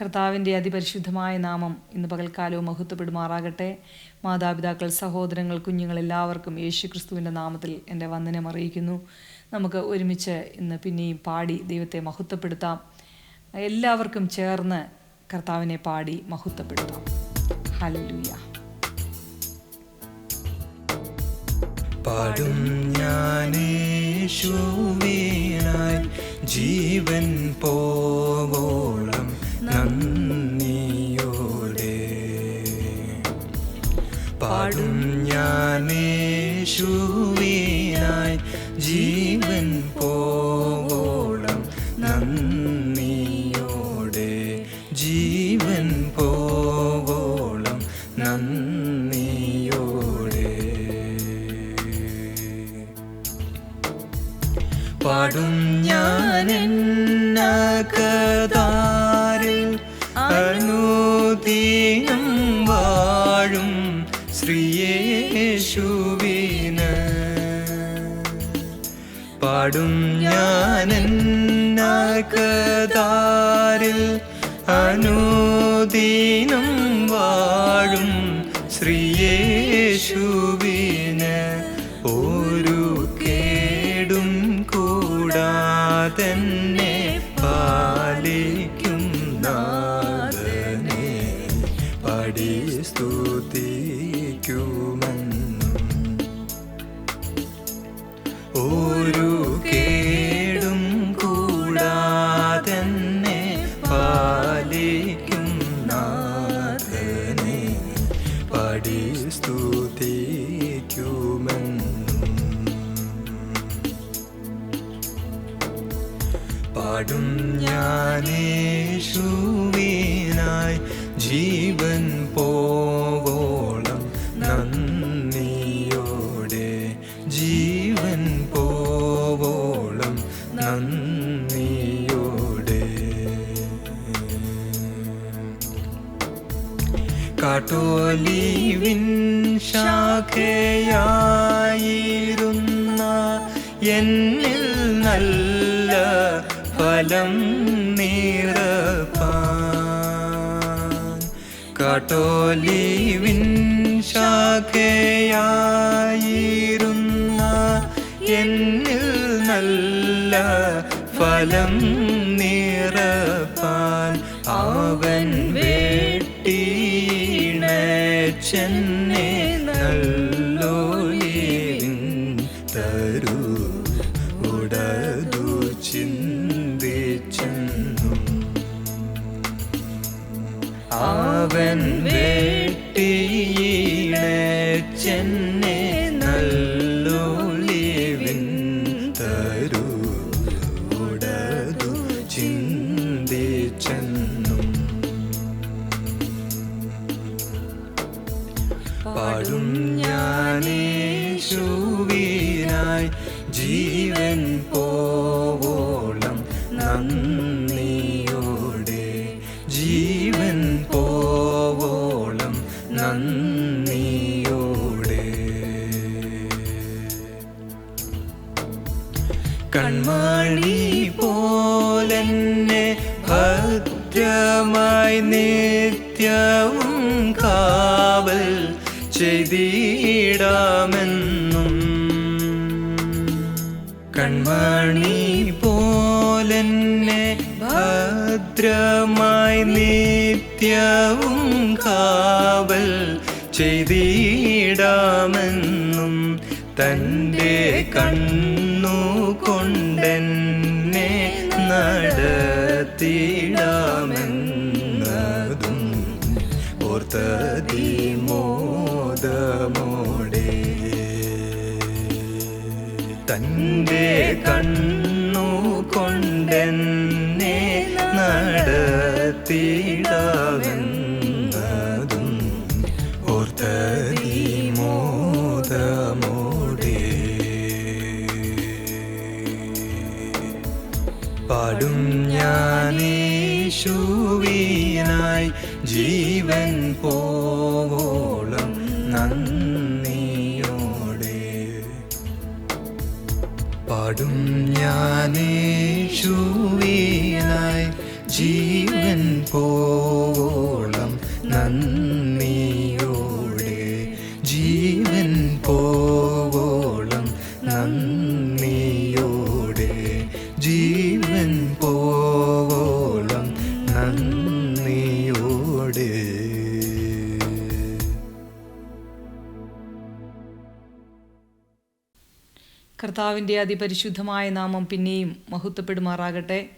കർത്താവിന്റെ അതിപരിശുദ്ധമായ നാമം ഇന്ന് പകൽക്കാലവും മഹത്വപ്പെടുമാറാകട്ടെ. മാതാപിതാക്കൾ സഹോദരങ്ങൾ കുഞ്ഞുങ്ങൾ എല്ലാവർക്കും യേശു ക്രിസ്തുവിന്റെ നാമത്തിൽ എന്റെ വന്ദനം അറിയിക്കുന്നു. നമുക്ക് ഒരുമിച്ച് ഇന്ന് പിന്നെയും പാടി ദൈവത്തെ മഹത്വപ്പെടുത്താം. എല്ലാവർക്കും ചേർന്ന് കർത്താവിനെ പാടി മഹത്വപ്പെടുത്താം. ഹല്ലേലൂയ. പാടും ജീവൻ പോവോളം. നന്ദിയോടെ. പാടും ഞാനേശുവിനായി ജീവൻ പോവോളം നന്ദിയോടെ. ജീവൻ പോവോളം നന്ദിയോടെ. പാടും ഞാൻ കഥാരിൽ പാടും ഞാൻ കഥാരിൽ സ്തുതിക്കുമെന്നും പാടും ഞാനേശുവിനായി ജീവൻ പോവോളം നന്ദിയോടെ. ജീവൻ പോവോളം നന്ദിയോടെ. കാട്ടോലീവിൻ ശാഖയായിരുന്ന എന്നിൽ നല്ല ഫലം നീറപ്പാൻ ശാഖയായിരുന്ന എന്നിൽ നല്ല ഫലം നിറപ്പാൻ അവൻ വെട്ടീണച്ചെന്നെ നല്ലോലിൻ നിത്യവും കാവൽ ചെയ്തിടാമെന്നും തന്റെ കണ്ണു കൊണ്ടെന്നെ നടത്തിടാമെന്നതും ഓർത്തതി മോദമോടെ തന്റെ കണ്ണു കൊണ്ടെന്നെ നടത്തിടാമെന്നതും ഞാനേശുവിനായി ജീവൻ പോവോളം നന്ദിയോടെ. പാടും ഞാനേശുവിനായി കർത്താവിന്റെ അതിപരിശുദ്ധമായ നാമം പിന്നെയും മഹത്വപ്പെടുമാറാകട്ടെ.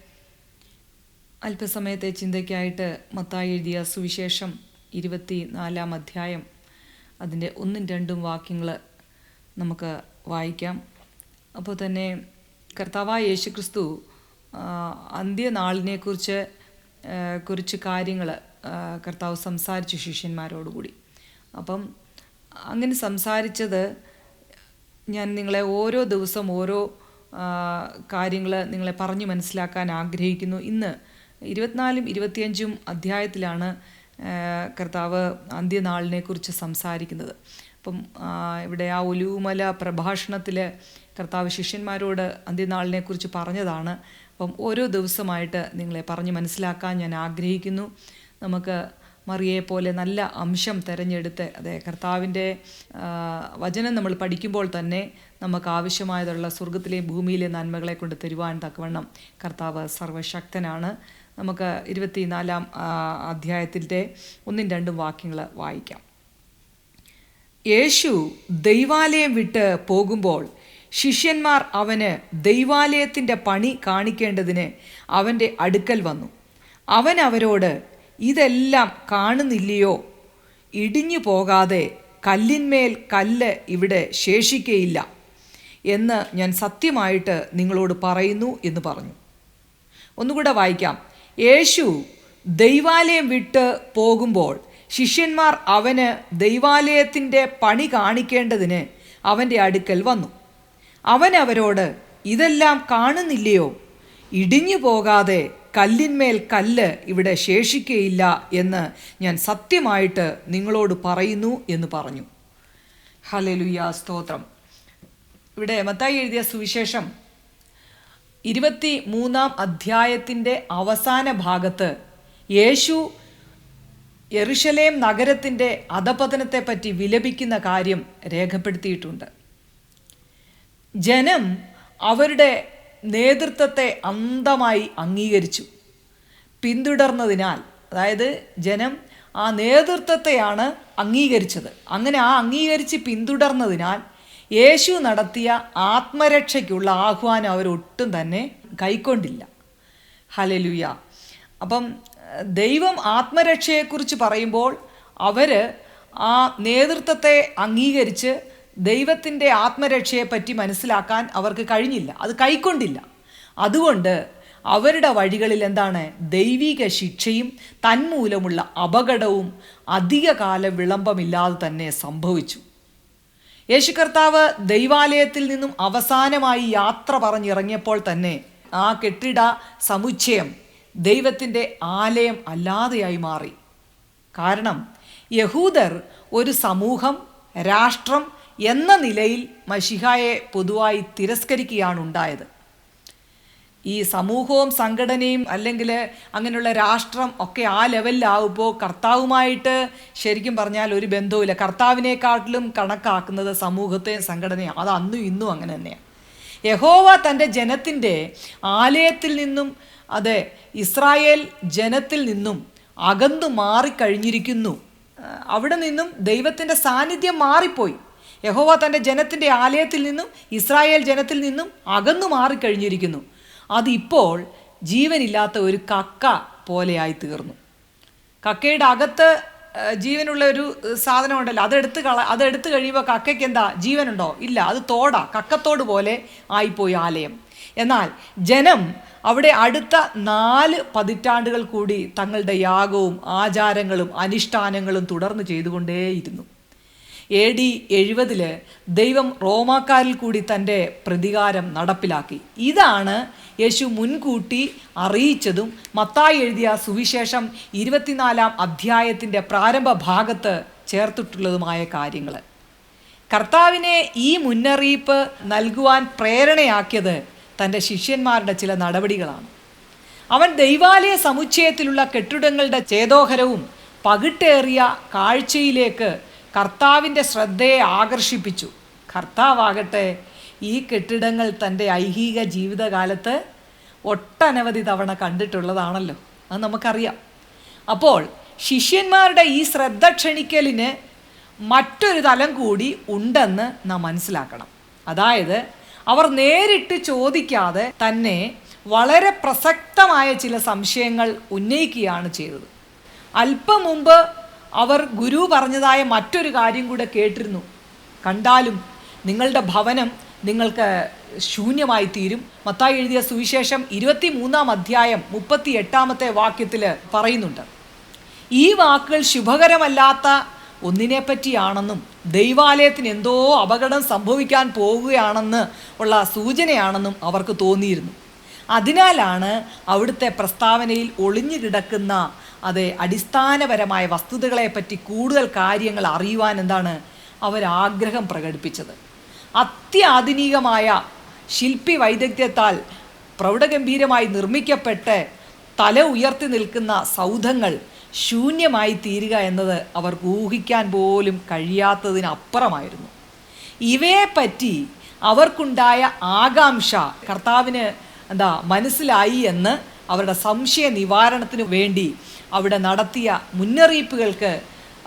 അല്പസമയത്തെ ചിന്തയ്ക്കായിട്ട് മത്തായി എഴുതിയ സുവിശേഷം ഇരുപത്തി നാലാം അധ്യായം. അതിന്റെ ഒന്നും രണ്ടും വാക്യങ്ങൾ നമുക്ക് വായിക്കാം. അപ്പോൾ തന്നെ കർത്താവായ യേശുക്രിസ്തു അന്ത്യനാളിനെക്കുറിച്ച് കുറിച്ച് കാര്യങ്ങൾ കർത്താവ് സംസാരിച്ചു ശിഷ്യന്മാരോടുകൂടി. അപ്പം അങ്ങനെ സംസാരിച്ചത് ഞാൻ നിങ്ങളെ ഓരോ ദിവസം ഓരോ കാര്യങ്ങൾ നിങ്ങളെ പറഞ്ഞു മനസ്സിലാക്കാൻ ആഗ്രഹിക്കുന്നു. ഇന്ന് ഇരുപത്തിനാലും ഇരുപത്തിയഞ്ചും അധ്യായത്തിലാണ് കർത്താവ് അന്ത്യനാളിനെക്കുറിച്ച് സംസാരിക്കുന്നത്. അപ്പം ഇവിടെ ആ ഒലുമല പ്രഭാഷണത്തിൽ കർത്താവ് ശിഷ്യന്മാരോട് അന്ത്യനാളിനെക്കുറിച്ച് പറഞ്ഞതാണ്. അപ്പം ഓരോ ദിവസമായിട്ട് നിങ്ങളെ പറഞ്ഞ് മനസ്സിലാക്കാൻ ഞാൻ ആഗ്രഹിക്കുന്നു. നമുക്ക് മറിയെ പോലെ നല്ല അംശം തിരഞ്ഞെടുത്ത് അതെ കർത്താവിന്റെ വചനം നമ്മൾ പഠിക്കുമ്പോൾ തന്നെ നമുക്ക് ആവശ്യമായതുള്ള സ്വർഗത്തിലെയും ഭൂമിയിലെ നന്മകളെ കൊണ്ട് തരുവാൻ തക്കവണ്ണം കർത്താവ് സർവശക്തനാണ്. നമുക്ക് ഇരുപത്തിനാലാം നാലാം അധ്യായത്തിന്റെ ഒന്നും രണ്ടും വാക്യങ്ങൾ വായിക്കാം. യേശു ദൈവാലയം വിട്ട് പോകുമ്പോൾ ശിഷ്യന്മാർ അവന് ദൈവാലയത്തിന്റെ പണി കാണിക്കേണ്ടതിന് അവന്റെ അടുക്കൽ വന്നു. അവൻ അവരോട് ഇതെല്ലാം കാണുന്നില്ലയോ? ഇടിഞ്ഞു പോകാതെ കല്ലിന്മേൽ കല്ല് ഇവിടെ ശേഷിക്കയില്ല എന്ന് ഞാൻ സത്യമായിട്ട് നിങ്ങളോട് പറയുന്നു എന്ന് പറഞ്ഞു. ഒന്നുകൂടെ വായിക്കാം. യേശു ദൈവാലയം വിട്ട് പോകുമ്പോൾ ശിഷ്യന്മാർ അവന് ദൈവാലയത്തിന്റെ പണി കാണിക്കേണ്ടതിന് അവന്റെ അടുക്കൽ വന്നു. അവൻ അവരോട് ഇതെല്ലാം കാണുന്നില്ലയോ? ഇടിഞ്ഞു പോകാതെ കല്ലിന്മേൽ കല്ല് ഇവിടെ ശേഷിക്കയില്ല എന്ന് ഞാൻ സത്യമായിട്ട് നിങ്ങളോട് പറയുന്നു എന്ന് പറഞ്ഞു. ഹലലുയ സ്തോത്രം. ഇവിടെ മത്തായി എഴുതിയ സുവിശേഷം ഇരുപത്തി മൂന്നാം അധ്യായത്തിന്റെ അവസാന ഭാഗത്ത് യേശു എറുഷലേം നഗരത്തിന്റെ അധപതനത്തെപ്പറ്റി വിലപിക്കുന്ന കാര്യം രേഖപ്പെടുത്തിയിട്ടുണ്ട്. ജനം അവരുടെ നേതൃത്വത്തെ അന്ധമായി അംഗീകരിച്ചു. പിന്തുടർന്നതിനാൽ അതായത് ജനം ആ നേതൃത്വത്തെയാണ് അംഗീകരിച്ചത്. അങ്ങനെ ആ അംഗീകരിച്ച് പിന്തുടർന്നതിനാൽ യേശു നടത്തിയ ആത്മരക്ഷയ്ക്കുള്ള ആഹ്വാനം അവരൊട്ടും തന്നെ കൈക്കൊണ്ടില്ല. ഹലലുയ അപ്പം ദൈവം ആത്മരക്ഷയെക്കുറിച്ച് പറയുമ്പോൾ അവർ ആ നേതൃത്വത്തെ അംഗീകരിച്ച് ദൈവത്തിന്റെ ആത്മരക്ഷയെപ്പറ്റി മനസ്സിലാക്കാൻ അവർക്ക് കഴിഞ്ഞില്ല. അത് കൈക്കൊണ്ടില്ല. അതുകൊണ്ട് അവരുടെ വഴികളിൽ എന്താണ്? ദൈവിക ശിക്ഷയും തന്മൂലമുള്ള അപകടവും അധികകാല വിളംബമില്ലാതെ തന്നെ സംഭവിച്ചു. യേശു കർത്താവ് ദൈവാലയത്തിൽ നിന്നും അവസാനമായി യാത്ര പറഞ്ഞിറങ്ങിയപ്പോൾ തന്നെ ആ കെട്ടിട സമുച്ചയം ദൈവത്തിന്റെ ആലയം അല്ലാതെയായി മാറി. കാരണം യഹൂദർ ഒരു സമൂഹം രാഷ്ട്രം എന്ന നിലയിൽ മഷിഹായെ പൊതുവായി തിരസ്കരിക്കുകയാണ് ഉണ്ടായത് ഈ സമൂഹവും സംഘടനയും അല്ലെങ്കിൽ അങ്ങനെയുള്ള രാഷ്ട്രം ഒക്കെ ആ ലെവലിലാവുമ്പോൾ കർത്താവുമായിട്ട് ശരിക്കും പറഞ്ഞാൽ ഒരു ബന്ധവുമില്ല. കർത്താവിനെക്കാട്ടിലും കണക്കാക്കുന്നത് സമൂഹത്തെയും സംഘടനയും. അത് അന്നും ഇന്നും അങ്ങനെ തന്നെയാണ് യഹോവ തന്റെ ജനത്തിന്റെ ആലയത്തിൽ നിന്നും അതെ ഇസ്രായേൽ ജനത്തിൽ നിന്നും അകന്നു മാറിക്കഴിഞ്ഞിരിക്കുന്നു. അവിടെ നിന്നും ദൈവത്തിന്റെ സാന്നിധ്യം മാറിപ്പോയി. യഹോവ തന്റെ ജനത്തിന്റെ ആലയത്തിൽ നിന്നും ഇസ്രായേൽ ജനത്തിൽ നിന്നും അകന്നു മാറിക്കഴിഞ്ഞിരിക്കുന്നു. അതിപ്പോൾ ജീവനില്ലാത്ത ഒരു കക്ക പോലെയായി തീർന്നു. കക്കയുടെ അകത്ത് ജീവനുള്ള ഒരു സാധനം ഉണ്ടല്ലോ അതെടുത്ത് കള അതെടുത്ത് കഴിയുമ്പോൾ കക്കയ്ക്ക് എന്താ? ജീവനുണ്ടോ? ഇല്ല. അത് തോടാ കക്കത്തോട് പോലെ ആയിപ്പോയി ആലയം. എന്നാൽ ജനം അവിടെ അടുത്ത നാല് പതിറ്റാണ്ടുകൾ കൂടി തങ്ങളുടെ യാഗവും ആചാരങ്ങളും അനുഷ്ഠാനങ്ങളും തുടർന്ന് ചെയ്തുകൊണ്ടേയിരുന്നു. എ ഡി എഴുപതിൽ ദൈവം റോമാക്കാരിൽ കൂടി തന്റെ പ്രതികാരം നടപ്പിലാക്കി. ഇതാണ് യേശു മുൻകൂട്ടി അറിയിച്ചതും മത്തായി എഴുതിയ സുവിശേഷം ഇരുപത്തിനാലാം അധ്യായത്തിന്റെ പ്രാരംഭ ഭാഗത്ത് ചേർത്തിട്ടുള്ളതുമായ കാര്യങ്ങൾ. കർത്താവിനെ ഈ മുന്നറിയിപ്പ് നൽകുവാൻ പ്രേരണയാക്കിയത് തന്റെ ശിഷ്യന്മാരുടെ ചില നടപടികളാണ്. അവൻ ദൈവാലയ സമുച്ചയത്തിലുള്ള കെട്ടിടങ്ങളുടെ ചേതോഹരവും പകിട്ടേറിയ കാഴ്ചയിലേക്ക് കർത്താവിന്റെ ശ്രദ്ധയെ ആകർഷിപ്പിച്ചു. കർത്താവാകട്ടെ ഈ കെട്ടിടങ്ങൾ തന്റെ ഐഹിക ജീവിതകാലത്ത് ഒട്ടനവധി തവണ കണ്ടിട്ടുള്ളതാണല്ലോ. അത് നമുക്കറിയാം. അപ്പോൾ ശിഷ്യന്മാരുടെ ഈ ശ്രദ്ധ ക്ഷണിക്കലിന് മറ്റൊരു തലം കൂടി ഉണ്ടെന്ന് നാം മനസ്സിലാക്കണം. അതായത് അവർ നേരിട്ട് ചോദിക്കാതെ തന്നെ വളരെ പ്രസക്തമായ ചില സംശയങ്ങൾ ഉന്നയിക്കുകയാണ് ചെയ്തത്. അല്പം മുമ്പ് അവർ ഗുരു പറഞ്ഞതായ മറ്റൊരു കാര്യം കൂടെ കേട്ടിരുന്നു. കണ്ടാലും നിങ്ങളുടെ ഭവനം നിങ്ങൾക്ക് ശൂന്യമായി തീരും മത്തായി എഴുതിയ സുവിശേഷം ഇരുപത്തി മൂന്നാം അധ്യായം മുപ്പത്തി എട്ടാമത്തെ വാക്യത്തിൽ പറയുന്നുണ്ട്. ഈ വാക്കുകൾ ശുഭകരമല്ലാത്ത ഒന്നിനെ പറ്റിയാണെന്നും ദൈവാലയത്തിന് എന്തോ അപകടം സംഭവിക്കാൻ പോവുകയാണെന്ന് ഉള്ള സൂചനയാണെന്നും അവർക്ക് തോന്നിയിരുന്നു. അതിനാലാണ് അവിടുത്തെ പ്രസ്താവനയിൽ ഒളിഞ്ഞു കിടക്കുന്ന അതെ അടിസ്ഥാനപരമായ വസ്തുതകളെപ്പറ്റി കൂടുതൽ കാര്യങ്ങൾ അറിയുവാൻ എന്താണ് അവർ ആഗ്രഹം പ്രകടിപ്പിച്ചത്. അത്യാധുനികമായ ശില്പി വൈദഗ്ധ്യത്താൽ പ്രൗഢഗംഭീരമായി നിർമ്മിക്കപ്പെട്ട് തല ഉയർത്തി നിൽക്കുന്ന സൗധങ്ങൾ ശൂന്യമായി തീരുക എന്നത് അവർക്ക് ഊഹിക്കാൻ പോലും കഴിയാത്തതിനപ്പുറമായിരുന്നു. ഇവയെപ്പറ്റി അവർക്കുണ്ടായ ആകാംക്ഷ കർത്താവിന് എന്താ മനസ്സിലായി എന്ന് അവരുടെ സംശയ നിവാരണത്തിന് വേണ്ടി അവിടെ നടത്തിയ മുന്നറിയിപ്പുകൾക്ക്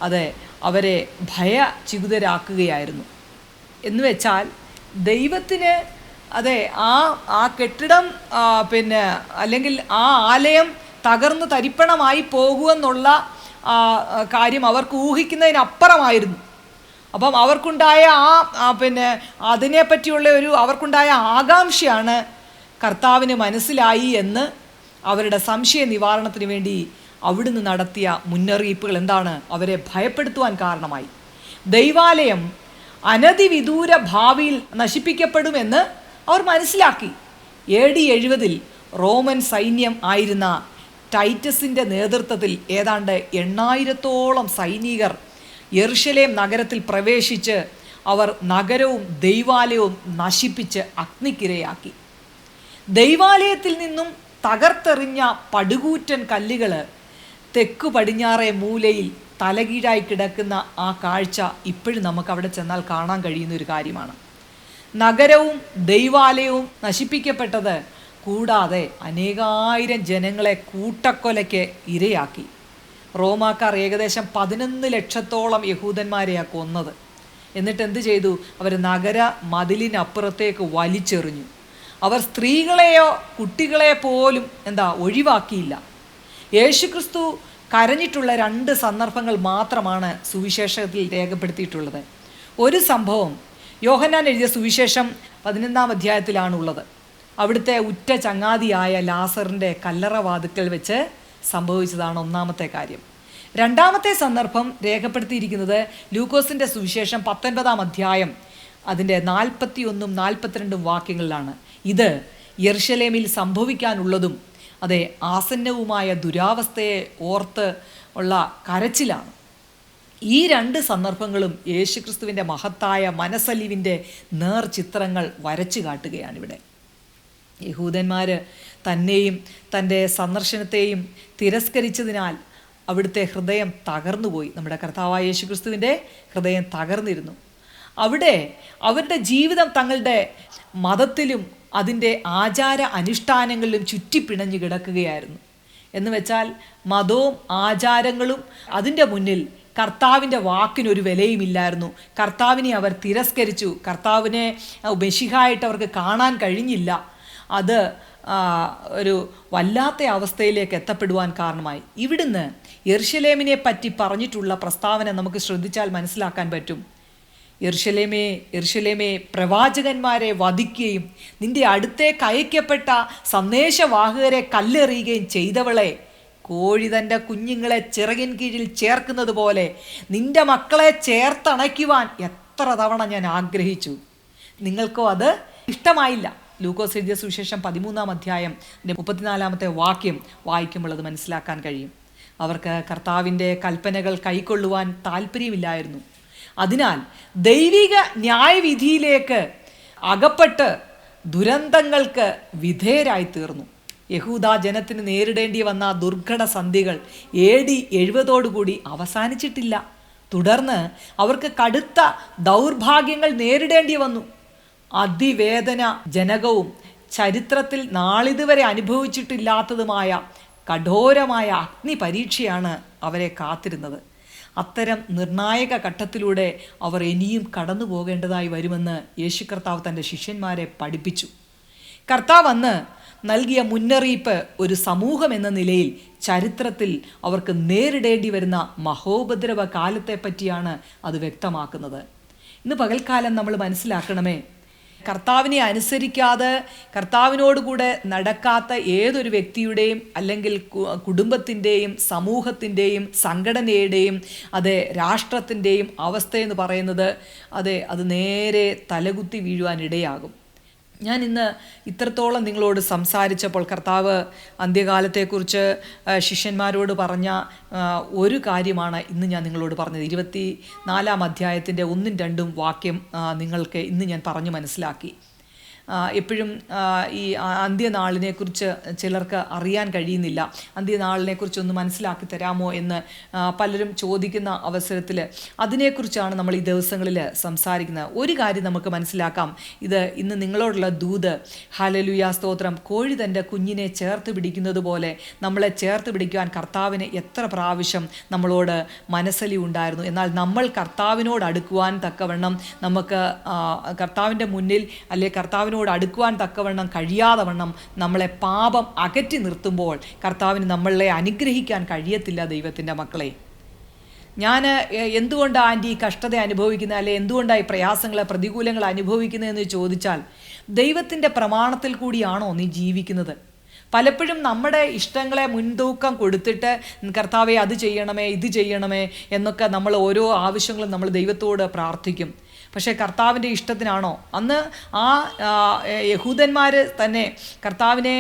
അത് അവരെ ഭയചികുതരാക്കുകയായിരുന്നു. എന്ന് വെച്ചാൽ ദൈവത്തിന് അതെ ആ ആ കെട്ടിടം പിന്നെ അല്ലെങ്കിൽ ആ ആലയം തകർന്ന് തരിപ്പണമായി പോകുമെന്നുള്ള കാര്യം അവർക്ക് ഊഹിക്കുന്നതിനപ്പുറമായിരുന്നു. അപ്പം അവർക്കുണ്ടായ ആ, പിന്നെ അതിനെപ്പറ്റിയുള്ള ഒരു അവർക്കുണ്ടായ ആകാംക്ഷയാണ് കർത്താവിന് മനസ്സിലായി എന്ന് അവരുടെ സംശയ നിവാരണത്തിന് വേണ്ടി അവിടുന്ന് നടത്തിയ മുന്നറിയിപ്പുകൾ എന്താണ്? അവരെ ഭയപ്പെടുത്തുവാൻ കാരണമായി. ദൈവാലയം അനതിവിദൂര ഭാവിയിൽ നശിപ്പിക്കപ്പെടുമെന്ന് അവർ മനസ്സിലാക്കി. എ ഡി എഴുപതിൽ റോമൻ സൈന്യം ആയിരുന്ന ടൈറ്റസിന്റെ നേതൃത്വത്തിൽ ഏതാണ്ട് എണ്ണായിരത്തോളം സൈനികർ യെറുഷലേം നഗരത്തിൽ പ്രവേശിച്ച് അവർ നഗരവും ദൈവാലയവും നശിപ്പിച്ച് അഗ്നിക്കിരയാക്കി. ദൈവാലയത്തിൽ നിന്നും തകർത്തെറിഞ്ഞ പടുകൂറ്റൻ കല്ലുകൾ തെക്കു പടിഞ്ഞാറേ മൂലയിൽ തലകീഴായി കിടക്കുന്ന ആ കാഴ്ച ഇപ്പോഴും നമുക്ക് അവിടെ ചെന്നാൽ കാണാൻ കഴിയുന്ന ഒരു കാര്യമാണ്. നഗരവും ദൈവാലയവും നശിപ്പിക്കപ്പെട്ടത് കൂടാതെ അനേകായിരം ജനങ്ങളെ കൂട്ടക്കൊലയ്ക്ക് ഇരയാക്കി. റോമാക്കാർ ഏകദേശം പതിനൊന്ന് ലക്ഷത്തോളം യഹൂദന്മാരെയാണ് കൊന്നത്. എന്നിട്ട് എന്ത് ചെയ്തു? അവർ നഗര മതിലിനപ്പുറത്തേക്ക് വലിച്ചെറിഞ്ഞു. അവർ സ്ത്രീകളെയോ കുട്ടികളെ പോലും എന്താ ഒഴിവാക്കിയില്ല. യേശുക്രിസ്തു കരഞ്ഞിട്ടുള്ള രണ്ട് സന്ദർഭങ്ങൾ മാത്രമാണ് സുവിശേഷത്തിൽ രേഖപ്പെടുത്തിയിട്ടുള്ളത്. ഒരു സംഭവം യോഹന്നാൻ എഴുതിയ സുവിശേഷം പതിനൊന്നാം അധ്യായത്തിലാണുള്ളത്. അവിടുത്തെ ഉറ്റ ചങ്ങാതിയായ ലാസറിന്റെ കല്ലറ വാതുക്കൽ വെച്ച് സംഭവിച്ചതാണ് ഒന്നാമത്തെ കാര്യം. രണ്ടാമത്തെ സന്ദർഭം രേഖപ്പെടുത്തിയിരിക്കുന്നത് ലൂക്കോസിന്റെ സുവിശേഷം പത്തൊൻപതാം അധ്യായം അതിന്റെ നാൽപ്പത്തിയൊന്നും നാൽപ്പത്തിരണ്ടും വാക്യങ്ങളിലാണ്. ഇത് യെർഷലേമിൽ സംഭവിക്കാനുള്ളതും അതെ ആസന്നവുമായ ദുരാവസ്ഥയെ ഓർത്ത് ഉള്ള കരച്ചിലാണ്. ഈ രണ്ട് സന്ദർഭങ്ങളും യേശുക്രിസ്തുവിന്റെ മഹത്തായ മനസ്സലിവിന്റെ നേർചിത്രങ്ങൾ വരച്ചു കാട്ടുകയാണിവിടെ യഹൂദന്മാർ തന്നെയും തന്റെ സന്ദർശനത്തെയും തിരസ്കരിച്ചതിനാൽ അവിടുത്തെ ഹൃദയം തകർന്നുപോയി. നമ്മുടെ കർത്താവായ യേശുക്രിസ്തുവിന്റെ ഹൃദയം തകർന്നിരുന്നു. അവിടെ അവരുടെ ജീവിതം തങ്ങളുടെ മതത്തിലും അതിന്റെ ആചാര അനുഷ്ഠാനങ്ങളിലും ചുറ്റിപ്പിണഞ്ഞു കിടക്കുകയായിരുന്നു. എന്ന് വെച്ചാൽ മതവും ആചാരങ്ങളും അതിന്റെ മുന്നിൽ കർത്താവിന്റെ വാക്കിനൊരു വിലയുമില്ലായിരുന്നു. കർത്താവിനെ അവർ തിരസ്കരിച്ചു. കർത്താവിനെ മെഷിഹായിട്ട് അവർക്ക് കാണാൻ കഴിഞ്ഞില്ല. അത് ഒരു വല്ലാത്ത അവസ്ഥയിലേക്ക് എത്തപ്പെടുവാൻ കാരണമായി. ഇവിടുന്ന് എർഷലേമിനെ പറ്റി പറഞ്ഞിട്ടുള്ള പ്രസ്താവന നമുക്ക് ശ്രദ്ധിച്ചാൽ മനസ്സിലാക്കാൻ പറ്റും. എർഷലേമേ എർഷലേമേ പ്രവാചകന്മാരെ വധിക്കുകയും നിന്റെ അടുത്തേക്ക് അയക്കപ്പെട്ട സന്ദേശവാഹകരെ കല്ലെറിയുകയും ചെയ്തവളെ കോഴി തന്റെ കുഞ്ഞുങ്ങളെ ചിറകിൻ കീഴിൽ ചേർക്കുന്നത് പോലെ നിന്റെ മക്കളെ ചേർത്തണയ്ക്കുവാൻ എത്ര തവണ ഞാൻ ആഗ്രഹിച്ചു. നിങ്ങൾക്കോ അത് ഇഷ്ടമായില്ല. ലൂക്കോസ് എഴുതിയ സുവിശേഷം പതിമൂന്നാം അധ്യായം മുപ്പത്തിനാലാമത്തെ വാക്യം വായിക്കുമ്പോൾ അത് മനസ്സിലാക്കാൻ കഴിയും. അവർക്ക് കർത്താവിന്റെ കൽപ്പനകൾ കൈക്കൊള്ളുവാൻ താല്പര്യമില്ലായിരുന്നു അതിനാൽ ദൈവിക ന്യായവിധിയിലേക്ക് അകപ്പെട്ട് ദുരന്തങ്ങൾക്ക് വിധേയരായി തീർന്നു യഹൂദ ജനത്തിന് നേരിടേണ്ടി വന്ന ദുർഘട സന്ധികൾ എ ഡി എഴുപതോടുകൂടി അവസാനിച്ചിട്ടില്ല. തുടർന്ന് അവർക്ക് കടുത്ത ദൗർഭാഗ്യങ്ങൾ നേരിടേണ്ടി വന്നു. അതിവേദന ജനകവും ചരിത്രത്തിൽ നാളിതുവരെ അനുഭവിച്ചിട്ടില്ലാത്തതുമായ കഠോരമായ അഗ്നി പരീക്ഷയാണ് അവരെ കാത്തിരുന്നത്. അത്തരം നിർണായക ഘട്ടത്തിലൂടെ അവർ ഇനിയും കടന്നു പോകേണ്ടതായി വരുമെന്ന് യേശു കർത്താവ് തന്റെ ശിഷ്യന്മാരെ പഠിപ്പിച്ചു. കർത്താവ് അന്ന് നൽകിയ മുന്നറിയിപ്പ് ഒരു സമൂഹം എന്ന നിലയിൽ ചരിത്രത്തിൽ അവർക്ക് നേരിടേണ്ടി വരുന്ന മഹോപദ്രവ കാലത്തെപ്പറ്റിയാണ് അത് വ്യക്തമാക്കുന്നത്. ഇന്ന് പകൽക്കാലം നമ്മൾ മനസ്സിലാക്കണമേ കർത്താവിനെ അനുസരിക്കാതെ കർത്താവിനോടുകൂടെ നടക്കാത്ത ഏതൊരു വ്യക്തിയുടെയും അല്ലെങ്കിൽ കുടുംബത്തിന്റെയും സമൂഹത്തിന്റെയും സംഘടനയുടെയും അതെ രാഷ്ട്രത്തിന്റെയും അവസ്ഥയെന്ന് പറയുന്നത് അതെ അത് നേരെ തലകുത്തി വീഴുവാൻ ഇടയാകും ഞാൻ ഇന്ന് ഇത്രത്തോളം നിങ്ങളോട് സംസാരിച്ചപ്പോൾ കർത്താവ് അന്ത്യകാലത്തെക്കുറിച്ച് ശിഷ്യന്മാരോട് പറഞ്ഞ ഒരു കാര്യമാണ് ഇന്ന് ഞാൻ നിങ്ങളോട് പറഞ്ഞത്. ഇരുപത്തി നാലാം അധ്യായത്തിന്റെ ഒന്നും രണ്ടും വാക്യം നിങ്ങൾക്ക് ഇന്ന് ഞാൻ പറഞ്ഞു മനസ്സിലാക്കി. എപ്പോഴും ഈ അന്ത്യനാളിനെക്കുറിച്ച് ചിലർക്ക് അറിയാൻ കഴിയുന്നില്ല. അന്ത്യനാളിനെക്കുറിച്ച് ഒന്ന് മനസ്സിലാക്കി തരാമോ എന്ന് പലരും ചോദിക്കുന്ന അവസരത്തിൽ അതിനെക്കുറിച്ചാണ് നമ്മൾ ഈ ദിവസങ്ങളിൽ സംസാരിക്കുന്നത്. ഒരു കാര്യം നമുക്ക് മനസ്സിലാക്കാം. ഇത് ഇന്ന് നിങ്ങളോടുള്ള ദൂത് ഹലലുയ സ്തോത്രം കോഴി തന്റെ കുഞ്ഞിനെ ചേർത്ത് പിടിക്കുന്നത് പോലെ നമ്മളെ ചേർത്ത് പിടിക്കുവാൻ കർത്താവിന് എത്ര പ്രാവശ്യം നമ്മളോട് മനസ്സലി ഉണ്ടായിരുന്നു. എന്നാൽ നമ്മൾ കർത്താവിനോട് അടുക്കുവാൻ തക്കവണ്ണം നമുക്ക് കർത്താവിന്റെ മുന്നിൽ അല്ലെ കർത്താവിനോട് അടുക്കുവാൻ തക്കവണ്ണം കഴിയാതെ വണ്ണം നമ്മളെ പാപം അകറ്റി നിർത്തുമ്പോൾ കർത്താവിന് നമ്മളെ അനുഗ്രഹിക്കാൻ കഴിയത്തില്ല ദൈവത്തിന്റെ മക്കളെ. ഞാൻ എന്തുകൊണ്ടാണ് ആന്റി കഷ്ടത അനുഭവിക്കുന്നത്? അല്ലെ എന്തുകൊണ്ടാണ് ഈ പ്രയാസങ്ങളെ പ്രതികൂലങ്ങൾ അനുഭവിക്കുന്നതെന്ന് ചോദിച്ചാൽ ദൈവത്തിന്റെ പ്രമാണത്തിൽ കൂടിയാണോ നീ ജീവിക്കുന്നത്? പലപ്പോഴും നമ്മുടെ ഇഷ്ടങ്ങളെ മുൻതൂക്കം കൊടുത്തിട്ട് കർത്താവെ അത് ചെയ്യണമേ ഇത് ചെയ്യണമേ എന്നൊക്കെ നമ്മൾ ഓരോ ആവശ്യങ്ങളും നമ്മൾ ദൈവത്തോട് പ്രാർത്ഥിക്കും. പക്ഷേ കർത്താവിന്റെ ഇഷ്ടത്തിനാണോ? അന്ന് ആ യഹൂദന്മാർ തന്നെ കർത്താവിനെ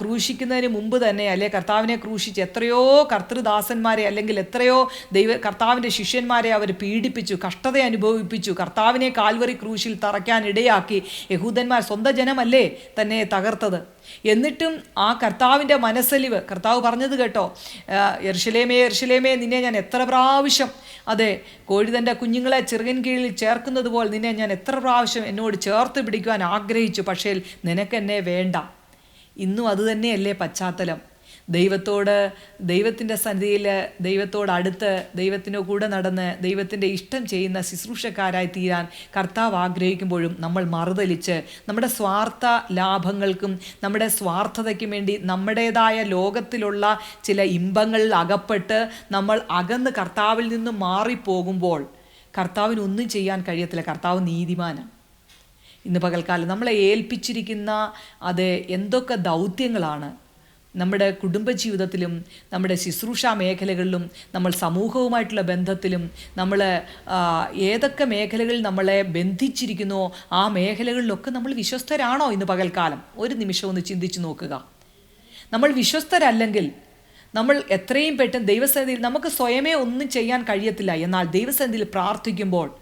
ക്രൂശിക്കുന്നതിന് മുമ്പ് തന്നെ അല്ലെ കർത്താവിനെ ക്രൂശിച്ച് എത്രയോ കർത്തൃദാസന്മാരെ അല്ലെങ്കിൽ എത്രയോ ദൈവ കർത്താവിന്റെ ശിഷ്യന്മാരെ അവർ പീഡിപ്പിച്ചു കഷ്ടത അനുഭവിപ്പിച്ചു കർത്താവിനെ കാൽവറി ക്രൂശിൽ തറയ്ക്കാൻ ഇടയാക്കി യഹൂദന്മാർ സ്വന്തം ജനമല്ലേ തന്നെ തകർത്തത്? എന്നിട്ടും ആ കർത്താവിന്റെ മനസ്സലിവ് കർത്താവ് പറഞ്ഞത് കേട്ടോ എർഷലേമേ എർഷലേമേ നിന്നെ ഞാൻ എത്ര പ്രാവശ്യം അതെ കോഴി തന്റെ കുഞ്ഞുങ്ങളെ ചെറുകൻ കീഴിൽ ചേർക്കുന്നത് പോലെ നിന്നെ ഞാൻ എത്ര പ്രാവശ്യം എന്നോട് ചേർത്ത് പിടിക്കുവാൻ ആഗ്രഹിച്ചു പക്ഷേ നിനക്കെന്നെ വേണ്ട. ഇന്നും അതുതന്നെയല്ലേ പശ്ചാത്തലം. ദൈവത്തോട് ദൈവത്തിന്റെ സന്നിധിയിൽ ദൈവത്തോട് അടുത്ത് ദൈവത്തിന്റെ കൂടെ നടന്ന് ദൈവത്തിന്റെ ഇഷ്ടം ചെയ്യുന്ന ശുശ്രൂഷക്കാരായി തീരാൻ കർത്താവ് ആഗ്രഹിക്കുമ്പോഴും നമ്മൾ മറുതലിച്ച് നമ്മുടെ സ്വാർത്ഥ ലാഭങ്ങൾക്കും നമ്മുടെ സ്വാർത്ഥതയ്ക്കും വേണ്ടി നമ്മുടേതായ ലോകത്തിലുള്ള ചില ഇമ്പങ്ങളിൽ അകപ്പെട്ട് നമ്മൾ അകന്ന് കർത്താവിൽ നിന്ന് മാറിപ്പോകുമ്പോൾ കർത്താവിന് ഒന്നും ചെയ്യാൻ കഴിയത്തില്ല. കർത്താവ് നീതിമാനാണ്. ഇന്ന് പകൽക്കാലം നമ്മളെ ഏൽപ്പിച്ചിരിക്കുന്ന അത് എന്തൊക്കെ ദൗത്യങ്ങളാണ് നമ്മുടെ കുടുംബജീവിതത്തിലും നമ്മുടെ ശുശ്രൂഷ മേഖലകളിലും നമ്മൾ സമൂഹവുമായിട്ടുള്ള ബന്ധത്തിലും നമ്മൾ ഏതൊക്കെ മേഖലകളിൽ നമ്മളെ ബന്ധിച്ചിരിക്കുന്നുവോ ആ മേഖലകളിലൊക്കെ നമ്മൾ വിശ്വസ്തരാണോ ഇന്ന് പകൽക്കാലം? ഒരു നിമിഷം ഒന്ന് ചിന്തിച്ചു നോക്കുക. നമ്മൾ വിശ്വസ്തരല്ലെങ്കിൽ നമ്മൾ എത്രയും പെട്ടെന്ന് ദൈവസന്നിധിയിൽ നമുക്ക് സ്വയമേ ഒന്നും ചെയ്യാൻ കഴിയത്തില്ല. എന്നാൽ ദൈവസന്നിധിയിൽ പ്രാർത്ഥിക്കുമ്പോൾ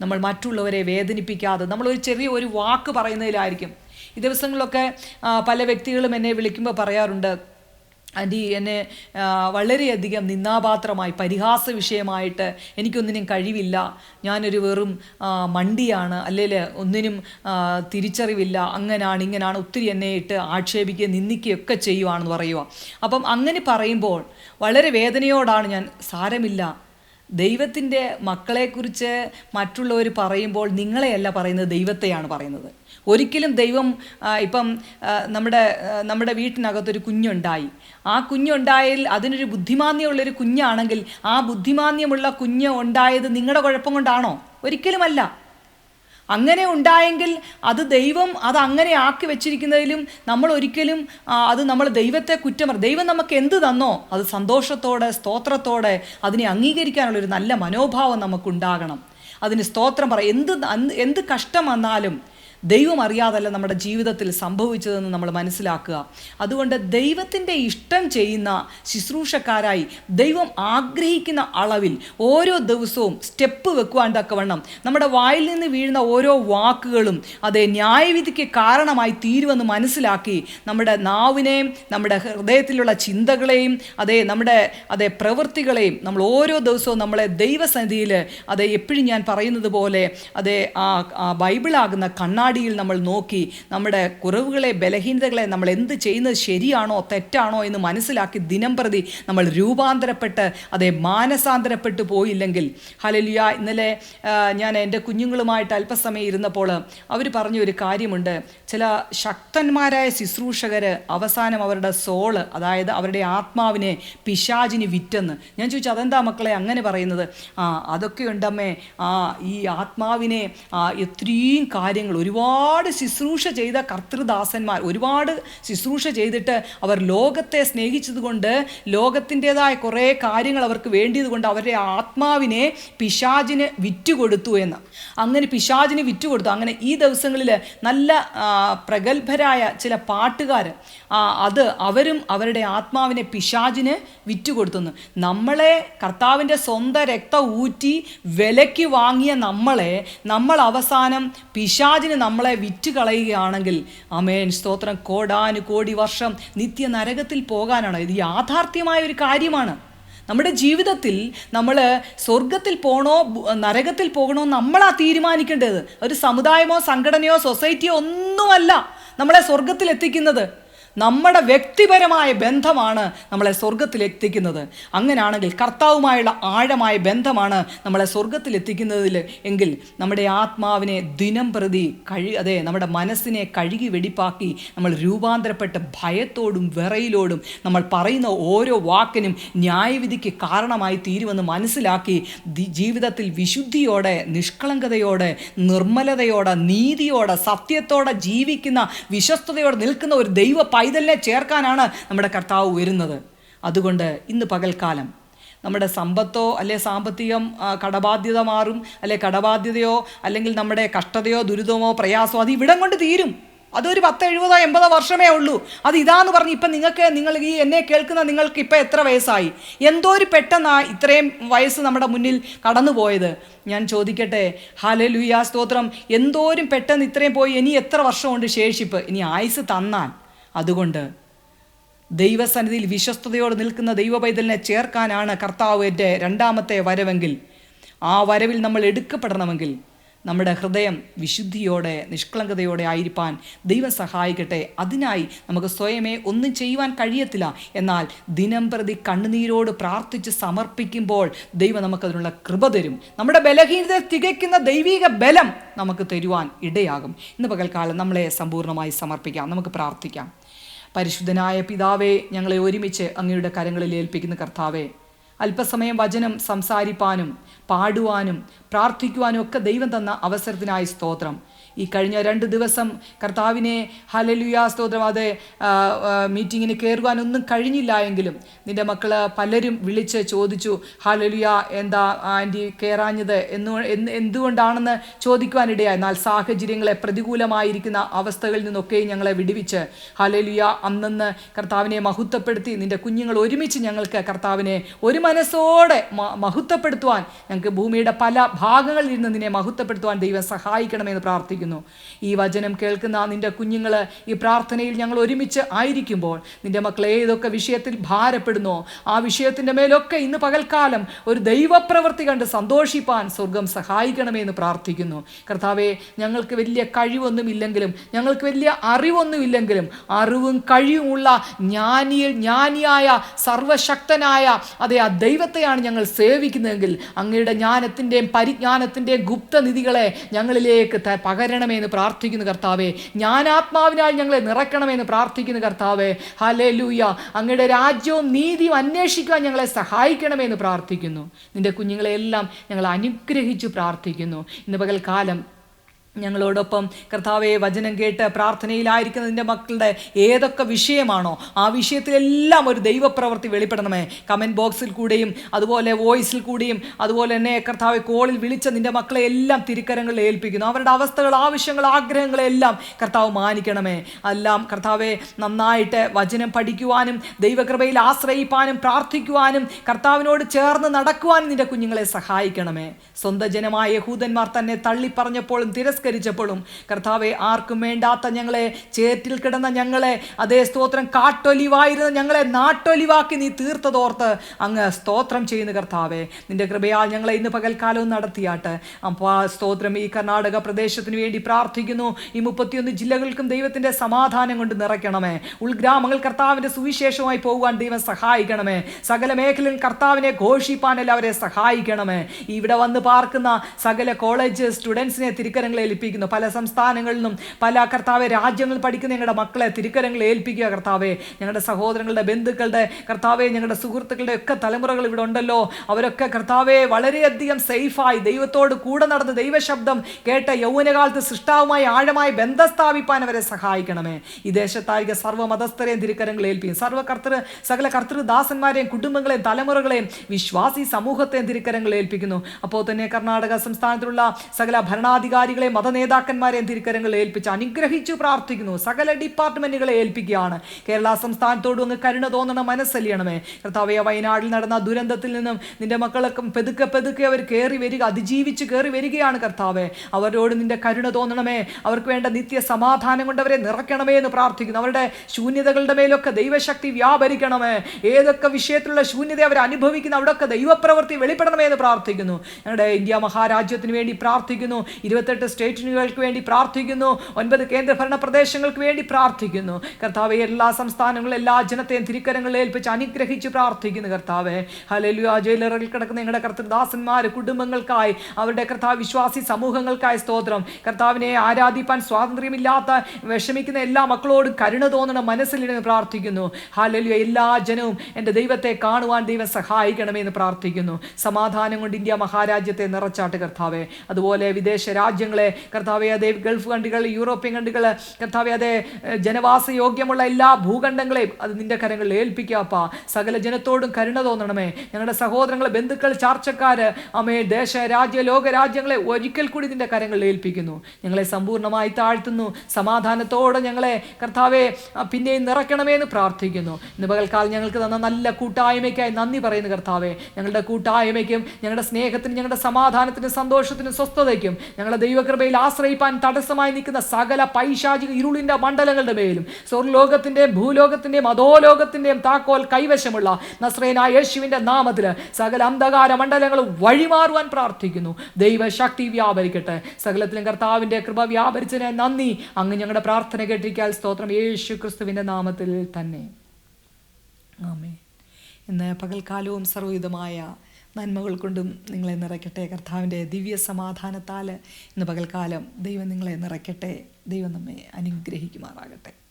നമ്മൾ മറ്റുള്ളവരെ വേദനിപ്പിക്കാതെ നമ്മൾ ഒരു ചെറിയ ഒരു വാക്ക് പറയുന്നതിലായിരിക്കും ഈ ദിവസങ്ങളിലൊക്കെ പല വ്യക്തികളും എന്നെ വിളിക്കുമ്പോൾ പറയാറുണ്ട് ആന്റി എന്നെ വളരെയധികം നിന്നാപാത്രമായി പരിഹാസ വിഷയമായിട്ട് എനിക്കൊന്നിനും കഴിവില്ല. ഞാനൊരു വെറും മണ്ടിയാണ്. അല്ലെങ്കിൽ ഒന്നിനും തിരിച്ചറിവില്ല. അങ്ങനാണ് ഇങ്ങനാണ് ഒത്തിരി എന്നെ ഇട്ട് ആക്ഷേപിക്കുകയും നിന്ദിക്കുകയൊക്കെ ചെയ്യുവാണെന്ന് പറയുക അപ്പം അങ്ങനെ പറയുമ്പോൾ വളരെ വേദനയോടാണ് ഞാൻ സാരമില്ല. ദൈവത്തിന്റെ മക്കളെക്കുറിച്ച് മറ്റുള്ളവർ പറയുമ്പോൾ നിങ്ങളെയല്ല പറയുന്നത് ദൈവത്തെയാണ് പറയുന്നത്. ഒരിക്കലും ദൈവം ഇപ്പം നമ്മുടെ നമ്മുടെ വീട്ടിനകത്തൊരു കുഞ്ഞുണ്ടായി. ആ കുഞ്ഞുണ്ടായാൽ അതിനൊരു ബുദ്ധിമാന്യമുള്ളൊരു കുഞ്ഞാണെങ്കിൽ ആ ബുദ്ധിമാന്യമുള്ള കുഞ്ഞ് ഉണ്ടായത് നിങ്ങളുടെ കുഴപ്പം കൊണ്ടാണോ? ഒരിക്കലുമല്ല. അങ്ങനെ ഉണ്ടായെങ്കിൽ അത് ദൈവം അത് അങ്ങനെ ആക്കി വെച്ചിരിക്കുന്നതിലും നമ്മൾ ഒരിക്കലും അത് നമ്മൾ ദൈവത്തെ കുറ്റം പറ ദൈവം നമുക്ക് എന്ത് തന്നോ അത് സന്തോഷത്തോടെ സ്തോത്രത്തോടെ അതിനെ അംഗീകരിക്കാനുള്ളൊരു നല്ല മനോഭാവം നമുക്കുണ്ടാകണം. അതിന് സ്തോത്രം പറ എന്ത് എന്ത് കഷ്ടം വന്നാലും ദൈവം അറിയാതല്ല നമ്മുടെ ജീവിതത്തിൽ സംഭവിച്ചതെന്ന് നമ്മൾ മനസ്സിലാക്കുക. അതുകൊണ്ട് ദൈവത്തിന്റെ ഇഷ്ടം ചെയ്യുന്ന ശുശ്രൂഷക്കാരായി ദൈവം ആഗ്രഹിക്കുന്ന അളവിൽ ഓരോ ദിവസവും സ്റ്റെപ്പ് വെക്കുവാൻ തക്കവണ്ണം നമ്മുടെ വായിൽ നിന്ന് വീഴുന്ന ഓരോ വാക്കുകളും അതേ ന്യായവിധിക്ക് കാരണമായി തീരുമെന്ന് മനസ്സിലാക്കി നമ്മുടെ നാവിനെയും നമ്മുടെ ഹൃദയത്തിലുള്ള ചിന്തകളെയും അതേ നമ്മുടെ അതേ പ്രവൃത്തികളെയും നമ്മൾ ഓരോ ദിവസവും നമ്മളെ ദൈവസന്നിധിയിൽ അതേ എപ്പോഴും ഞാൻ പറയുന്നത് പോലെ അതേ ആ ബൈബിളാകുന്ന ബൈബിളാകുന്ന കണ്ണാടിയിൽ നമ്മൾ നോക്കി നമ്മുടെ കുറവുകളെ ബലഹീനതകളെ നമ്മൾ എന്ത് ചെയ്യുന്നത് ശരിയാണോ തെറ്റാണോ എന്ന് മനസ്സിലാക്കി ദിനം പ്രതി നമ്മൾ രൂപാന്തരപ്പെട്ട് അതെ മാനസാന്തരപ്പെട്ടു പോയില്ലെങ്കിൽ. ഹലലിയ ഇന്നലെ ഞാൻ എന്റെ കുഞ്ഞുങ്ങളുമായിട്ട് അല്പസമയം ഇരുന്നപ്പോൾ അവർ പറഞ്ഞ ഒരു കാര്യമുണ്ട്. ചില ശക്തന്മാരായ ശുശ്രൂഷകർ അവസാനം അവരുടെ സോൾ അതായത് അവരുടെ ആത്മാവിനെ പിശാചിന് വിറ്റെന്ന്. ഞാൻ ചോദിച്ചു അതെന്താ മക്കളെ അങ്ങനെ പറയുന്നത്? ആ അതൊക്കെ ഉണ്ടമ്മേ. ആ ഈ ആത്മാവിനെ ആ എത്രയും കാര്യങ്ങൾ ഒരുപാട് ശുശ്രൂഷ ചെയ്ത കർത്തൃദാസന്മാർ ഒരുപാട് ശുശ്രൂഷ ചെയ്തിട്ട് അവർ ലോകത്തെ സ്നേഹിച്ചതുകൊണ്ട് ലോകത്തിന്റെതായ കുറേ കാര്യങ്ങൾ അവർക്ക് വേണ്ടിയതുകൊണ്ട് അവരുടെ ആത്മാവിനെ പിശാജിന് വിറ്റുകൊടുത്തു എന്ന്. അങ്ങനെ പിശാജിന് വിറ്റുകൊടുത്തു. അങ്ങനെ ഈ ദിവസങ്ങളിൽ നല്ല പ്രഗത്ഭരായ ചില പാട്ടുകാർ അത് അവരും അവരുടെ ആത്മാവിനെ പിശാചിന് വിറ്റുകൊടുത്തുന്നു. നമ്മളെ കർത്താവിന്റെ സ്വന്തം രക്തം ഊറ്റി വിലയ്ക്ക് വാങ്ങിയ നമ്മളെ നമ്മൾ അവസാനം പിശാചിന് നമ്മളെ വിറ്റ് കളയുകയാണെങ്കിൽ അമേൻ സ്തോത്രം. കോടാനു കോടി വർഷം നിത്യ നരകത്തിൽ പോകാനാണ്. ഇത് യാഥാർത്ഥ്യമായ ഒരു കാര്യമാണ്. നമ്മുടെ ജീവിതത്തിൽ നമ്മൾ സ്വർഗത്തിൽ പോകണോ നരകത്തിൽ പോകണോ നമ്മളാ തീരുമാനിക്കേണ്ടത്. ഒരു സമുദായമോ സംഘടനയോ സൊസൈറ്റിയോ ഒന്നുമല്ല നമ്മളെ സ്വർഗത്തിൽ എത്തിക്കുന്നത് നമ്മുടെ വ്യക്തിപരമായ ബന്ധമാണ് നമ്മളെ സ്വർഗത്തിലെത്തിക്കുന്നത് അങ്ങനെയാണെങ്കിൽ കർത്താവുമായുള്ള ആഴമായ ബന്ധമാണ് നമ്മളെ സ്വർഗത്തിലെത്തിക്കുന്നതിൽ എങ്കിൽ നമ്മുടെ ആത്മാവിനെ ദിനം പ്രതി കഴി അതെ നമ്മുടെ മനസ്സിനെ കഴുകി വെടിപ്പാക്കി നമ്മൾ രൂപാന്തരപ്പെട്ട ഭയത്തോടും വിറയിലോടും നമ്മൾ പറയുന്ന ഓരോ വാക്കിനും ന്യായവിധിക്ക് കാരണമായി തീരുമെന്ന് മനസ്സിലാക്കി ജീവിതത്തിൽ വിശുദ്ധിയോടെ നിഷ്കളങ്കതയോടെ നിർമ്മലതയോടെ നീതിയോടെ സത്യത്തോടെ ജീവിക്കുന്ന വിശ്വസ്തയോടെ നിൽക്കുന്ന ഒരു ദൈവ പൈതലിനെ ചേർക്കാനാണ് നമ്മുടെ കർത്താവ് വരുന്നത്. അതുകൊണ്ട് ഇന്ന് പകൽക്കാലം നമ്മുടെ സമ്പത്തോ അല്ലെ സാമ്പത്തികം കടബാധ്യത മാറും അല്ലെ കടബാധ്യതയോ അല്ലെങ്കിൽ നമ്മുടെ കഷ്ടതയോ ദുരിതമോ പ്രയാസമോ അത് ഇവിടം കൊണ്ട് തീരും. അതൊരു പത്ത് എഴുപതോ എൺപതോ വർഷമേ ഉള്ളൂ. അത് ഇതാന്ന് പറഞ്ഞ് ഇപ്പം നിങ്ങൾക്ക് നിങ്ങൾ ഈ എന്നെ കേൾക്കുന്ന നിങ്ങൾക്ക് ഇപ്പം എത്ര വയസ്സായി? എന്തോ ഒരു പെട്ടെന്നാ ഇത്രയും വയസ്സ് നമ്മുടെ മുന്നിൽ കടന്നു പോയത് ഞാൻ ചോദിക്കട്ടെ ഹാല ലുയാ സ്തോത്രം. എന്തോരും പെട്ടെന്ന് ഇത്രയും പോയി ഇനി എത്ര വർഷമുണ്ട് ശേഷിപ്പ്? ഇനി ആയുസ് തന്നാൽ. അതുകൊണ്ട് ദൈവസന്നിധിയിൽ വിശ്വസ്തയോടെ നിൽക്കുന്ന ദൈവ പൈതലിനെ ചേർക്കാനാണ് കർത്താവിന്റെ രണ്ടാമത്തെ വരവെങ്കിൽ ആ വരവിൽ നമ്മൾ എടുക്കപ്പെടണമെങ്കിൽ നമ്മുടെ ഹൃദയം വിശുദ്ധിയോടെ നിഷ്കളങ്കതയോടെ ആയിരിക്കാൻ ദൈവം സഹായിക്കട്ടെ. അതിനായി നമുക്ക് സ്വയമേ ഒന്നും ചെയ്യുവാൻ കഴിയത്തില്ല. എന്നാൽ ദിനം പ്രതി കണ്ണുനീരോട് പ്രാർത്ഥിച്ച് സമർപ്പിക്കുമ്പോൾ ദൈവം നമുക്കതിനുള്ള കൃപ തരും. നമ്മുടെ ബലഹീനത തികയ്ക്കുന്ന ദൈവിക ബലം നമുക്ക് തരുവാൻ ഇടയാകും. ഇന്ന് പകൽക്കാലം നമ്മളെ സമ്പൂർണമായി സമർപ്പിക്കാം. നമുക്ക് പ്രാർത്ഥിക്കാം. പരിശുദ്ധനായ പിതാവേ ഞങ്ങളെ ഒരുമിച്ച് അങ്ങയുടെ കരങ്ങളിൽ ഏൽപ്പിക്കുന്ന കർത്താവേ അല്പസമയം വചനം സംസാരിപ്പാനും പാടുവാനും പ്രാർത്ഥിക്കുവാനും ഒക്കെ ദൈവം തന്ന അവസരത്തിനായി സ്തോത്രം. ഈ കഴിഞ്ഞ രണ്ട് ദിവസം കർത്താവിനെ ഹലലുയാ സ്തോത്രം. അത് മീറ്റിങ്ങിന് കയറുവാനൊന്നും കഴിഞ്ഞില്ല എങ്കിലും നിന്റെ മക്കൾ പലരും വിളിച്ച് ചോദിച്ചു ഹലലുയ എന്താ ആന്റി കയറാഞ്ഞത് എന്ന് എന്തുകൊണ്ടാണെന്ന് ചോദിക്കുവാനിടയായി. എന്നാൽ സാഹചര്യങ്ങളെ പ്രതികൂലമായിരിക്കുന്ന അവസ്ഥകളിൽ നിന്നൊക്കെ ഞങ്ങളെ വിടുവിച്ച്. ഹലലുയ അന്നെന്ന് കർത്താവിനെ മഹത്വപ്പെടുത്തി നിന്റെ കുഞ്ഞുങ്ങൾ ഒരുമിച്ച് ഞങ്ങൾക്ക് കർത്താവിനെ ഒരു മനസ്സോടെ മഹത്വപ്പെടുത്തുവാൻ ഞങ്ങൾക്ക് ഭൂമിയുടെ പല ഭാഗങ്ങളിൽ നിന്ന് നിന്നെ മഹത്വപ്പെടുത്തുവാൻ ദൈവം സഹായിക്കണമെന്ന് പ്രാർത്ഥിക്കുന്നു. ഈ വചനം കേൾക്കുന്ന നിന്റെ കുഞ്ഞുങ്ങൾ ഈ പ്രാർത്ഥനയിൽ ഞങ്ങൾ ഒരുമിച്ച് ആയിരിക്കുമ്പോൾ നിന്റെ മക്കൾ ഏതൊക്കെ വിഷയത്തിൽ ഭാരപ്പെടുന്നു ആ വിഷയത്തിന്റെ മേലൊക്കെ ഇന്ന് പകൽക്കാലം ഒരു ദൈവപ്രവൃത്തി കണ്ട് സന്തോഷിപ്പാൻ സ്വർഗം സഹായിക്കണമെന്ന് പ്രാർത്ഥിക്കുന്നു. കർത്താവെ ഞങ്ങൾക്ക് വലിയ കഴിവൊന്നും ഇല്ലെങ്കിലും ഞങ്ങൾക്ക് വലിയ അറിവൊന്നുമില്ലെങ്കിലും അറിവും കഴിവുമുള്ള ജ്ഞാനിയിൽ ജ്ഞാനിയായ സർവശക്തനായ അതെ ആ ദൈവത്തെയാണ് ഞങ്ങൾ സേവിക്കുന്നതെങ്കിൽ അങ്ങയുടെ ജ്ഞാനത്തിന്റെയും പരിജ്ഞാനത്തിന്റെയും ഗുപ്തനിധികളെ ഞങ്ങളിലേക്ക് ത- പകരണമെന്ന് പ്രാർത്ഥിക്കുന്നു കർത്താവെ. ജ്ഞാനാത്മാവിനാൽ ഞങ്ങളെ നിറക്കണമെന്ന് പ്രാർത്ഥിക്കുന്നു കർത്താവെ. ഹലേ ലൂയ അങ്ങയുടെ രാജ്യവും നീതിയും അന്വേഷിക്കാൻ ഞങ്ങളെ സഹായിക്കണമെന്ന് പ്രാർത്ഥിക്കുന്നു. നിന്റെ കുഞ്ഞുങ്ങളെല്ലാം ഞങ്ങൾ അനുഗ്രഹിച്ചു പ്രാർത്ഥിക്കുന്നു. ഇന്ന് പകൽക്കാലം ഞങ്ങളോടൊപ്പം കർത്താവെ വചനം കേട്ട് പ്രാർത്ഥനയിലായിരിക്കുന്നതിന്റെ മക്കളുടെ ഏതൊക്കെ വിഷയമാണോ ആ വിഷയത്തിലെല്ലാം ഒരു ദൈവപ്രവൃത്തി വെളിപ്പെടണമേ. കമന്റ് ബോക്സിൽ കൂടെയും അതുപോലെ വോയിസിൽ കൂടെയും അതുപോലെ തന്നെ കർത്താവെ കോളിൽ വിളിച്ച നിന്റെ മക്കളെ എല്ലാം തിരുക്കരങ്ങളിൽ ഏൽപ്പിക്കുന്നു. അവരുടെ അവസ്ഥകൾ ആവശ്യങ്ങൾ ആഗ്രഹങ്ങളെല്ലാം കർത്താവ് മാനിക്കണമേ. എല്ലാം കർത്താവെ നന്നായിട്ട് വചനം പഠിക്കുവാനും ദൈവകൃപയിൽ ആശ്രയിപ്പാനും പ്രാർത്ഥിക്കുവാനും കർത്താവിനോട് ചേർന്ന് നടക്കുവാനും നിന്റെ കുഞ്ഞുങ്ങളെ സഹായിക്കണമേ. സ്വന്തം ജനമായ യഹൂദന്മാർ തന്നെ തള്ളിപ്പറഞ്ഞപ്പോഴും തിരസ്കരിച്ചപ്പോഴും കർത്താവെ ആർക്കും വേണ്ടാത്ത ഞങ്ങളെ ചേറ്റിൽ കിടന്ന ഞങ്ങളെ അതേ സ്തോത്രം കാട്ടൊലിവായിരുന്ന ഞങ്ങളെ നാട്ടൊലിവാക്കി നീ തീർത്തതോർത്ത് അങ്ങ് സ്തോത്രം ചെയ്യുന്ന കർത്താവെ. നിന്റെ കൃപയാൽ ഞങ്ങളെ ഇന്ന് പകൽക്കാലവും നടത്തിയാട്ട്. അപ്പോൾ സ്തോത്രം ഈ കർണാടക പ്രദേശത്തിന് വേണ്ടി പ്രാർത്ഥിക്കുന്നു. ഈ മുപ്പത്തിയൊന്ന് ജില്ലകൾക്കും ദൈവത്തിന്റെ സമാധാനം കൊണ്ട് നിറയ്ക്കണമേ. ഉൾഗ്രാമങ്ങൾ കർത്താവിന്റെ സുവിശേഷമായി പോകുവാൻ ദൈവം സഹായിക്കണമേ. സകല മേഖലയിൽ കർത്താവിനെ ഘോഷിപ്പാൻ എല്ലാവരെ സഹായിക്കണമേ. ഇവിടെ വന്ന് പാർക്കുന്ന സകല കോളേജ് സ്റ്റുഡൻസിനെ തിരുക്കരങ്ങളെ ഏൽപ്പിക്കുന്നു. പല സംസ്ഥാനങ്ങളിൽ നിന്നും പല കർത്താവെ രാജ്യങ്ങൾ പഠിക്കുന്ന ഞങ്ങളുടെ മക്കളെ തിരുക്കരങ്ങൾ ഏൽപ്പിക്കുക കർത്താവെ. ഞങ്ങളുടെ സഹോദരങ്ങളുടെ ബന്ധുക്കളുടെ കർത്താവെ ഞങ്ങളുടെ സുഹൃത്തുക്കളുടെ ഒക്കെ തലമുറകൾ ഇവിടെ ഉണ്ടല്ലോ. അവരൊക്കെ കർത്താവെ വളരെയധികം സേഫായി ദൈവത്തോട് കൂടെ നടന്ന് ദൈവശബ്ദം കേട്ട യൗവനകാലത്ത് സൃഷ്ടാവുമായി ആഴമായി ബന്ധം സ്ഥാപിപ്പാൻ അവരെ സഹായിക്കണമേ. ഈ ദേശത്തായിരിക്കും സർവ മതസ്ഥരെയും തിരുക്കരങ്ങൾ ഏൽപ്പിക്കും. സർവ കർത്തൃ സകല കർത്തൃദാസന്മാരെയും കുടുംബങ്ങളെയും തലമുറകളെയും വിശ്വാസി സമൂഹത്തെയും തിരുക്കരങ്ങൾ ഏൽപ്പിക്കുന്നു. അപ്പോൾ തന്നെ കർണാടക സംസ്ഥാനത്തിലുള്ള സകല ഭരണാധികാരികളെയും മതനേതാക്കന്മാരെയും തിരുക്കരങ്ങളെ ഏൽപ്പിച്ച് അനുഗ്രഹിച്ചു പ്രാർത്ഥിക്കുന്നു. സകല ഡിപ്പാർട്ട്മെന്റുകളെ ഏൽപ്പിക്കുകയാണ്. കേരള സംസ്ഥാനത്തോടും അങ്ങ് കരുണ തോന്നണം മനസ്സലിയണമേ. കർത്താവയ വയനാട്ടിൽ നടന്ന ദുരന്തത്തിൽ നിന്നും നിന്റെ മക്കളൊക്കെ പെതുക്കെ പെതുക്കെ അവർ കയറി വരിക അതിജീവിച്ച് കയറി വരികയാണ് കർത്താവെ. അവരോട് നിന്റെ കരുണ തോന്നണമേ. അവർക്ക് വേണ്ട നിത്യ സമാധാനം കൊണ്ട് അവരെ നിറയ്ക്കണമേ എന്ന് പ്രാർത്ഥിക്കുന്നു. അവരുടെ ശൂന്യതകളുടെ മേലൊക്കെ ദൈവശക്തി വ്യാപരിക്കണമേ. ഏതൊക്കെ വിഷയത്തിലുള്ള ശൂന്യത അവർ അനുഭവിക്കുന്ന അവിടെയൊക്കെ ദൈവപ്രവൃത്തി വെളിപ്പെടണമേ എന്ന് പ്രാർത്ഥിക്കുന്നു. ഞങ്ങളുടെ ഇന്ത്യ മഹാരാജ്യത്തിന് വേണ്ടി പ്രാർത്ഥിക്കുന്നു. ഇരുപത്തെട്ട് സ്റ്റേറ്റുകൾക്ക് വേണ്ടി പ്രാർത്ഥിക്കുന്നു. ഒൻപത് കേന്ദ്രഭരണ പ്രദേശങ്ങൾക്ക് വേണ്ടി പ്രാർത്ഥിക്കുന്നു. കർത്താവ് എല്ലാ സംസ്ഥാനങ്ങളും എല്ലാ ജനത്തെയും തിരിക്കരങ്ങളിൽ ഏൽപ്പിച്ച് അനുഗ്രഹിച്ച് പ്രാർത്ഥിക്കുന്നു കർത്താവെ. ഹലലുയ ജയിലറിൽ കിടക്കുന്ന ഞങ്ങളുടെ കർത്തൃദാസന്മാർ കുടുംബങ്ങൾക്കായി അവരുടെ കർത്താവ് വിശ്വാസി സമൂഹങ്ങൾക്കായി സ്തോത്രം. കർത്താവിനെ ആരാധിപ്പാൻ സ്വാതന്ത്ര്യമില്ലാത്ത വിഷമിക്കുന്ന എല്ലാ മക്കളോടും കരുണ തോന്നണം മനസ്സിലിരുന്ന് പ്രാർത്ഥിക്കുന്നു. ഹാലലുയ എല്ലാ ജനവും എന്റെ ദൈവത്തെ കാണുവാൻ ദൈവം സഹായിക്കണമേ എന്ന് പ്രാർത്ഥിക്കുന്നു. സമാധാനം കൊണ്ട് ഇന്ത്യ മഹാരാജ്യത്തെ നിറച്ചാട്ട് കർത്താവെ. അതുപോലെ വിദേശ രാജ്യങ്ങളെ കർത്താവെ അതേ ഗൾഫ് കണ്ടുകൾ യൂറോപ്യൻ കണ്ടുകൾ കർത്താവെ അതേ ജനവാസ യോഗ്യമുള്ള എല്ലാ ഭൂഖണ്ഡങ്ങളെയും അത് നിന്റെ കരങ്ങളിൽ ഏൽപ്പിക്കാപ്പ സകല ജനത്തോടും കരുണ തോന്നണമേ. ഞങ്ങളുടെ സഹോദരങ്ങളെ ബന്ധുക്കൾ ചാർച്ചക്കാര് അമേ ദേശ രാജ്യ ലോക രാജ്യങ്ങളെ ഒരിക്കൽ കൂടി നിന്റെ കരങ്ങളിൽ ഏൽപ്പിക്കുന്നു. ഞങ്ങളെ സമ്പൂർണമായി താഴ്ത്തുന്നു. സമാധാനത്തോടെ ഞങ്ങളെ കർത്താവെ പിന്നെയും നിറയ്ക്കണമേ എന്ന് പ്രാർത്ഥിക്കുന്നു. ഇന്ന് പകൽക്കാലം ഞങ്ങൾക്ക് തന്ന നല്ല കൂട്ടായ്മയ്ക്കായി നന്ദി പറയുന്നു കർത്താവെ. ഞങ്ങളുടെ കൂട്ടായ്മയ്ക്കും ഞങ്ങളുടെ സ്നേഹത്തിനും ഞങ്ങളുടെ സമാധാനത്തിനും സന്തോഷത്തിനും സ്വസ്ഥതയ്ക്കും ഞങ്ങളുടെ ദൈവകൃപയിൽ ആശ്രയിപ്പാൻ തടസ്സമായി നിൽക്കുന്ന സകല പൈശാചിക ഇരുളിന്റെ മണ്ഡലങ്ങളുടെ മേലും സ്വർലോകത്തിന്റെയും ഭൂലോകത്തിന്റെയും അധോലോകത്തിന്റെയും താക്കോൽ കൈവശമുള്ള നസ്രേനായ യേശുവിന്റെ നാമത്തിൽ സകല അന്ധകാര മണ്ഡലങ്ങൾ വഴിമാറുവാൻ പ്രാർത്ഥിക്കുന്നു. ദൈവശക്തി വ്യാപരിക്കട്ടെ. സകലത്തിലും കർത്താവിന്റെ കൃപ വ്യാപരിച്ചതിന് നന്ദി. അങ്ങ് ഞങ്ങളുടെ പ്രാർത്ഥന കേട്ടിരിക്കാൻ സ്തോത്രം. യേശു ക്രിസ്തുവിന്റെ നാമത്തിൽ തന്നെ. ഇന്ന് പകൽക്കാലവും സർവവിധമായ നന്മകൾ കൊണ്ടും നിങ്ങളെ നിറയ്ക്കട്ടെ. കർത്താവിന്റെ ദിവ്യ സമാധാനത്താൽ ഇന്ന് പകൽക്കാലം ദൈവം നിങ്ങളെ നിറയ്ക്കട്ടെ. ദൈവം നമ്മെ അനുഗ്രഹിക്കുമാറാകട്ടെ.